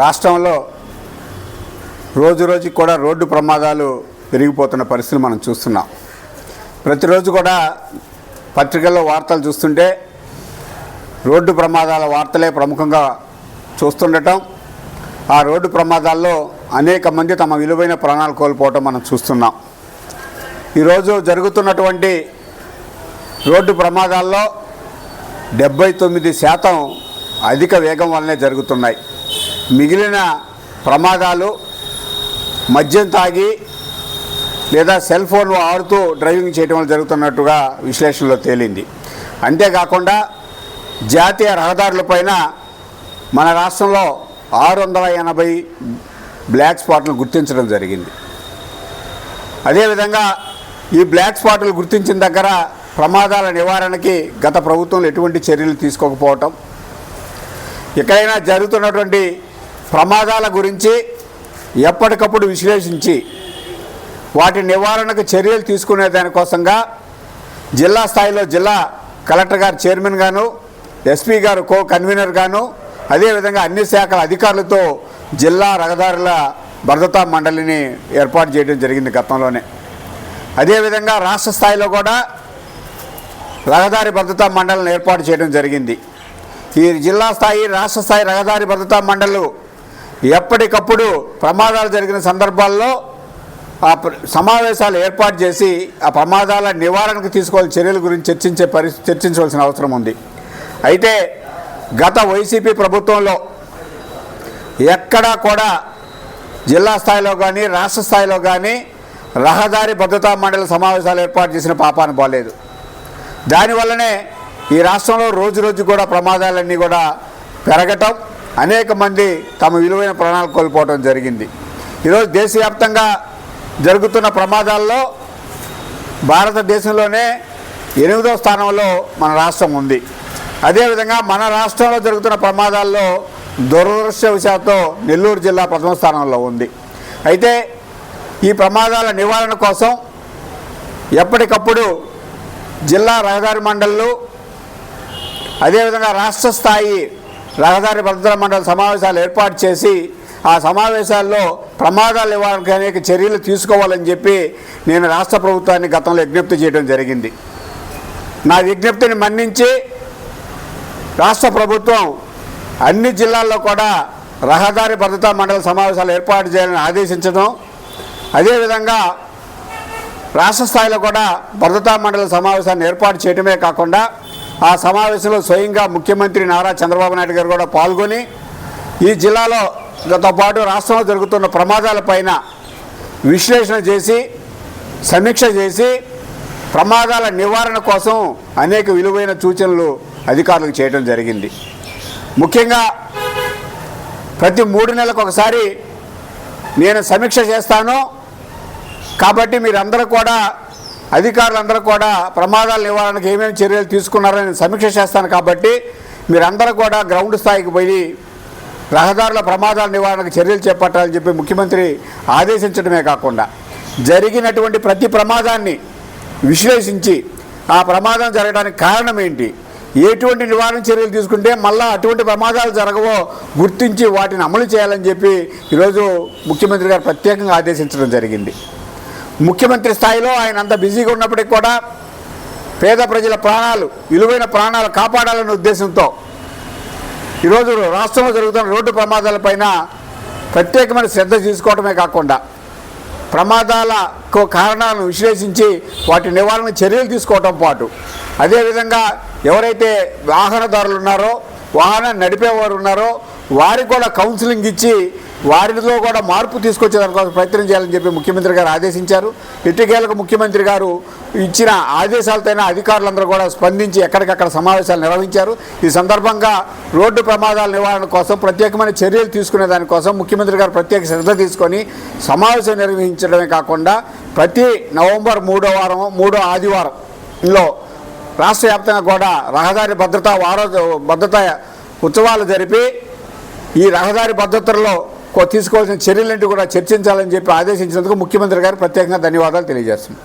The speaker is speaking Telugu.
రాష్ట్రంలో రోజు రోజుకి కూడా రోడ్డు ప్రమాదాలు పెరిగిపోతున్న పరిస్థితులు మనం చూస్తున్నాం. ప్రతిరోజు కూడా పత్రికల్లో వార్తలు చూస్తుంటే రోడ్డు ప్రమాదాల వార్తలే ప్రముఖంగా చూస్తుండటం ఆ రోడ్డు ప్రమాదాల్లో అనేక మంది తమ విలువైన ప్రాణాలు కోల్పోవటం మనం చూస్తున్నాం. ఈరోజు జరుగుతున్నటువంటి రోడ్డు ప్రమాదాల్లో డెబ్బై తొమ్మిది శాతం అధిక వేగం వల్లనే జరుగుతున్నాయి. మిగిలిన ప్రమాదాలు మద్యం తాగి లేదా సెల్ ఫోన్ ఆడుతూ డ్రైవింగ్ చేయడం వల్ల జరుగుతున్నట్టుగా విశ్లేషణలో తేలింది. అంతేకాకుండా జాతీయ రహదారులపైన మన రాష్ట్రంలో ఆరు వందల ఎనభై బ్లాక్ స్పాట్లు గుర్తించడం జరిగింది. అదేవిధంగా ఈ బ్లాక్ స్పాట్లు గుర్తించిన దగ్గర ప్రమాదాల నివారణకి గత ప్రభుత్వంలో ఎటువంటి చర్యలు తీసుకోకపోవటం ఎక్కడైనా జరుగుతున్నటువంటి ప్రమాదాల గురించి ఎప్పటికప్పుడు విశ్లేషించి వాటి నివారణకు చర్యలు తీసుకునే దానికోసంగా జిల్లా స్థాయిలో జిల్లా కలెక్టర్ గారు చైర్మన్ గాను ఎస్పీ గారు కో కన్వీనర్ గాను అదేవిధంగా అన్ని శాఖల అధికారులతో జిల్లా రహదారుల భద్రతా మండలిని ఏర్పాటు చేయడం జరిగింది గతంలోనే. అదేవిధంగా రాష్ట్ర స్థాయిలో కూడా రహదారి భద్రతా మండలిని ఏర్పాటు చేయడం జరిగింది. ఈ జిల్లా స్థాయి రాష్ట్ర స్థాయి రహదారి భద్రతా మండళ్ళు ఎప్పటికప్పుడు ప్రమాదాలు జరిగిన సందర్భాల్లో ఆ సమావేశాలు ఏర్పాటు చేసి ఆ ప్రమాదాల నివారణకు తీసుకోవాల్సిన చర్యల గురించి చర్చించే పరి చర్చించవలసిన అవసరం ఉంది. అయితే గత వైసీపీ ప్రభుత్వంలో ఎక్కడా కూడా జిల్లా స్థాయిలో కానీ రాష్ట్ర స్థాయిలో కానీ రహదారి భద్రతా మండలి సమావేశాలు ఏర్పాటు చేసిన పాపాన బాలేదు దానివల్లనే ఈ రాష్ట్రంలో రోజు రోజు కూడా ప్రమాదాలన్నీ కూడా పెరగటం అనేక మంది తమ విలువైన ప్రాణాలు కోల్పోవడం జరిగింది. ఈరోజు దేశవ్యాప్తంగా జరుగుతున్న ప్రమాదాల్లో భారతదేశంలోనే ఎనిమిదో స్థానంలో మన రాష్ట్రం ఉంది. అదేవిధంగా మన రాష్ట్రంలో జరుగుతున్న ప్రమాదాల్లో దురదృష్టవశాత్తు నెల్లూరు జిల్లా ప్రథమ స్థానంలో ఉంది. అయితే ఈ ప్రమాదాల నివారణ కోసం ఎప్పటికప్పుడు జిల్లా రహదారి మండళ్ళు అదేవిధంగా రాష్ట్ర స్థాయి రహదారి భద్రతా మండలి సమావేశాలు ఏర్పాటు చేసి ఆ సమావేశాల్లో ప్రమాదాలు నివారణకు అనేక చర్యలు తీసుకోవాలని చెప్పి నేను రాష్ట్ర ప్రభుత్వాన్ని గతంలో విజ్ఞప్తి చేయడం జరిగింది. నా విజ్ఞప్తిని మన్నించి రాష్ట్ర ప్రభుత్వం అన్ని జిల్లాల్లో కూడా రహదారి భద్రతా మండలి సమావేశాలు ఏర్పాటు చేయాలని ఆదేశించడం అదేవిధంగా రాష్ట్ర స్థాయిలో కూడా భద్రతా మండలి సమావేశాన్ని ఏర్పాటు చేయడమే కాకుండా ఆ సమావేశంలో స్వయంగా ముఖ్యమంత్రి నారా చంద్రబాబు నాయుడు గారు కూడా పాల్గొని ఈ జిల్లాలో తో పాటు రాష్ట్రంలో జరుగుతున్న ప్రమాదాలపైన విశ్లేషణ చేసి సమీక్ష చేసి ప్రమాదాల నివారణ కోసం అనేక విలువైన సూచనలు అధికారులకు చేయడం జరిగింది. ముఖ్యంగా ప్రతి మూడు నెలలకు ఒకసారి నేను సమీక్ష చేస్తాను. కాబట్టి మీరందరూ కూడా అధికారులందరూ కూడా ప్రమాదాల నివారణకు ఏమేమి చర్యలు తీసుకున్నారని సమీక్ష చేస్తాను కాబట్టి మీరందరూ కూడా గ్రౌండ్ స్థాయికి పోయి రహదారుల ప్రమాదాల నివారణకు చర్యలు చేపట్టాలని చెప్పి ముఖ్యమంత్రి ఆదేశించడమే కాకుండా జరిగినటువంటి ప్రతి ప్రమాదాన్ని విశ్లేషించి ఆ ప్రమాదం జరగడానికి కారణం ఏంటి? ఎటువంటి నివారణ చర్యలు తీసుకుంటే మళ్ళా అటువంటి ప్రమాదాలు జరగవో గుర్తించి వాటిని అమలు చేయాలని చెప్పి ఈరోజు ముఖ్యమంత్రి గారు ప్రత్యేకంగా ఆదేశించడం జరిగింది. ముఖ్యమంత్రి స్థాయిలో ఆయన అంత బిజీగా ఉన్నప్పటికీ కూడా పేద ప్రజల ప్రాణాలు విలువైన ప్రాణాలు కాపాడాలనే ఉద్దేశంతో ఈరోజు రాష్ట్రంలో జరుగుతున్న రోడ్డు ప్రమాదాలపైన ప్రత్యేకమైన శ్రద్ధ తీసుకోవడమే కాకుండా ప్రమాదాలకు కారణాలను విశ్లేషించి వాటి నివారణ చర్యలు తీసుకోవటం పాటు. అదేవిధంగా ఎవరైతే వాహనదారులు ఉన్నారో వాహనం నడిపేవారు ఉన్నారో వారికి కూడా కౌన్సిలింగ్ ఇచ్చి వారిలో కూడా మార్పు తీసుకొచ్చే దానికోసం ప్రయత్నం చేయాలని చెప్పి ముఖ్యమంత్రి గారు ఆదేశించారు. ఇటుకేలకు ముఖ్యమంత్రి గారు ఇచ్చిన ఆదేశాలతోనే అధికారులందరూ కూడా స్పందించి ఎక్కడికక్కడ సమావేశాలు నిర్వహించారు. ఈ సందర్భంగా రోడ్డు ప్రమాదాల నివారణ కోసం ప్రత్యేకమైన చర్యలు తీసుకునే దానికోసం ముఖ్యమంత్రి గారు ప్రత్యేక శ్రద్ధ తీసుకొని సమావేశం నిర్వహించడమే కాకుండా ప్రతి నవంబర్ మూడో వారం మూడో ఆదివారంలో రాష్ట్ర వ్యాప్తంగా కూడా రహదారి భద్రతా వారో భద్రతా ఉత్సవాలు జరిపి ఈ రహదారి భద్రతలో తీసుకోవాల్సిన చర్యలంటూ కూడా చర్చించాలని చెప్పి ఆదేశించినందుకు ముఖ్యమంత్రి గారు ప్రత్యేకంగా ధన్యవాదాలు తెలియజేస్తున్నాం.